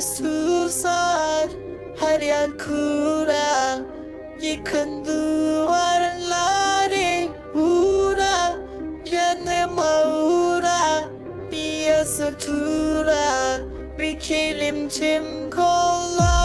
susar. Her yer kura Yıkın duvarları Uğra. Yanıma uğra Bir yazı tura. Bir kelimcim kolla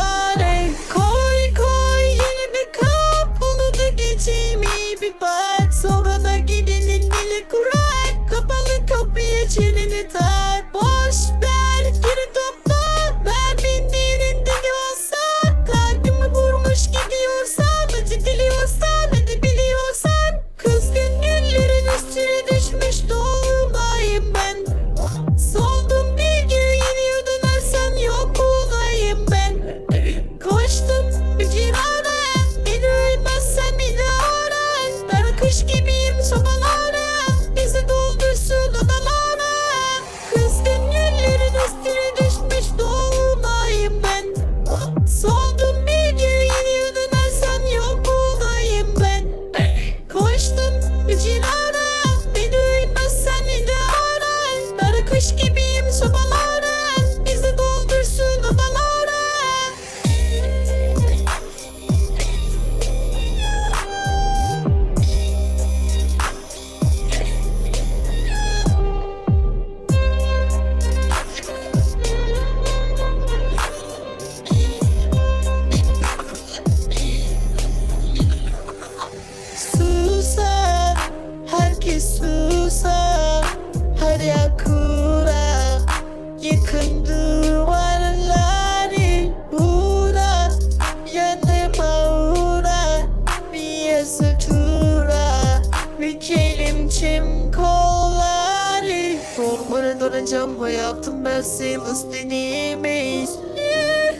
Saracağım hayatım ben senin istediğimiz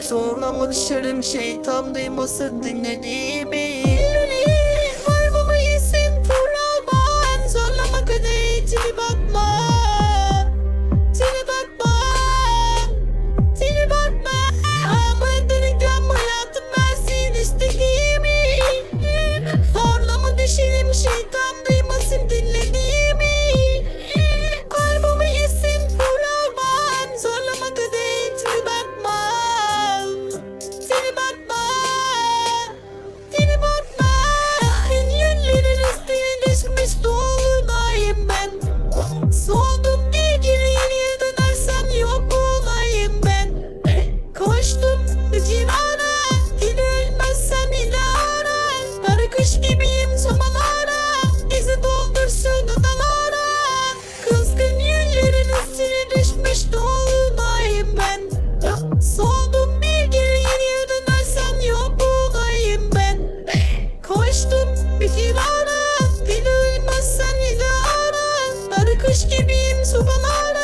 Zorlama dışarım şeytan duymasın dinlediğimiz Var baba isim Turan Zorlama kadeh içimi bak. divara Bir duymazsan idara Barı kış gibiyim sobam